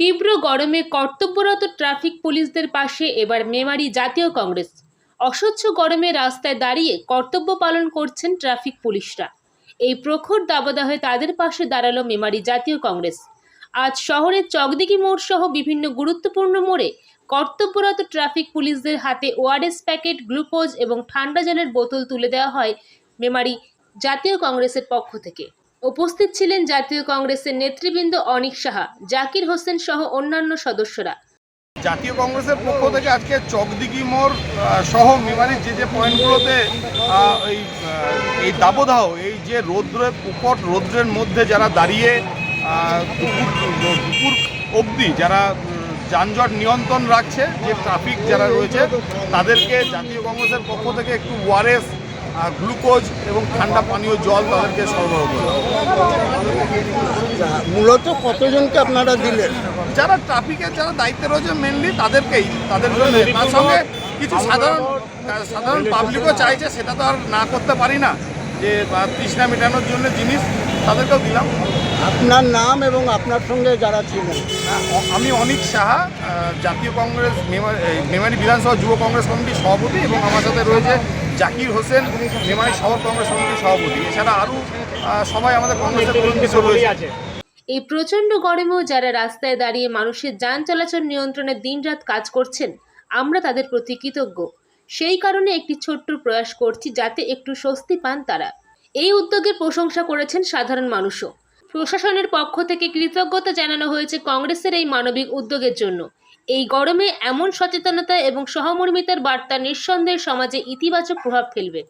তীব্র গরমে কর্তব্যরত ট্রাফিক পুলিশদের পাশে এবার মেমারি জাতীয় কংগ্রেস। অসহ্য গরমে রাস্তায় দাঁড়িয়ে কর্তব্য পালন করছেন ট্রাফিক পুলিশরা। এই প্রখর দাবদাহে তাদের পাশে দাঁড়াল মেমারি জাতীয় কংগ্রেস। আজ শহরের চকদিঘি মোড় সহ বিভিন্ন গুরুত্বপূর্ণ মোড়ে কর্তব্যরত ট্রাফিক পুলিশদের হাতে ওআরএস প্যাকেট, গ্লুকোজ এবং ঠান্ডা জলের বোতল তুলে দেওয়া হয় মেমারি জাতীয় কংগ্রেসের পক্ষ থেকে। উপস্থিত ছিলেন জাতীয় কংগ্রেসের নেতৃবৃন্দ অনিক সাহা, জাকির হোসেন সহ অন্যান্য সদস্যরা। জাতীয় কংগ্রেসের পক্ষ থেকে আজকে চকদিঘি মোড় সহ মেমারির যে যে পয়েন্টগুলোতে এই এই দাবদাহ, এই যে রৌদ্রের উপর রৌদ্রের মধ্যে যারা দাঁড়িয়ে দুপুর দুপুর অবধি যারা যানজট নিয়ন্ত্রণ রাখছে, যে ট্রাফিক যারা রয়েছে, তাদেরকে জাতীয় কংগ্রেসের পক্ষ থেকে একটু ওয়ারেস গ্লুকোজ এবং ঠান্ডা পানীয় জল তাদেরকে সরবরাহ করা। মূলত কতজনকে আপনারা দিলেন? যারা ট্রাফিকের যারা দায়িত্বে রয়েছে মেনলি তাদেরকেই তাদের জন্য। তার সঙ্গে কিছু সাধারণ সাধারণ পাবলিকও চাইছে সেটা তো আর না করতে পারি না। যে তৃষ্ণা মেটানোর জন্য জিনিস তাদেরকেও দিলাম। আপনার নাম এবং আপনার সঙ্গে যারা ছিলেন? আমি অনিক সাহা জাতীয় কংগ্রেস মেমা- মেমারি বিধানসভা যুব কংগ্রেস কমিটির সভাপতি এবং আমার সাথে রয়েছে জাকির হোসেন মেমারি শহর কংগ্রেস কমিটির সভাপতি। এছাড়া আরও সবাই আমাদের কংগ্রেসের কর্মীরা রয়েছে। এই প্রচণ্ড গরমেও যারা রাস্তায় দাঁড়িয়ে মানুষের যান চলাচল নিয়ন্ত্রণে দিনরাত কাজ করছেন আমরা তাদের প্রতি কৃতজ্ঞ। সেই কারণে একটি ছোট্ট প্রয়াস করছি যাতে একটু স্বস্তি পান তারা। এই উদ্যোগের প্রশংসা করেছেন সাধারণ মানুষও। প্রশাসনের পক্ষ থেকে কৃতজ্ঞতা জানানো হয়েছে কংগ্রেসের এই মানবিক উদ্যোগের জন্য। এই গরমে এমন সচেতনতা এবং সহমর্মিতার বার্তা নিঃসন্দেহে সমাজে ইতিবাচক প্রভাব ফেলবে।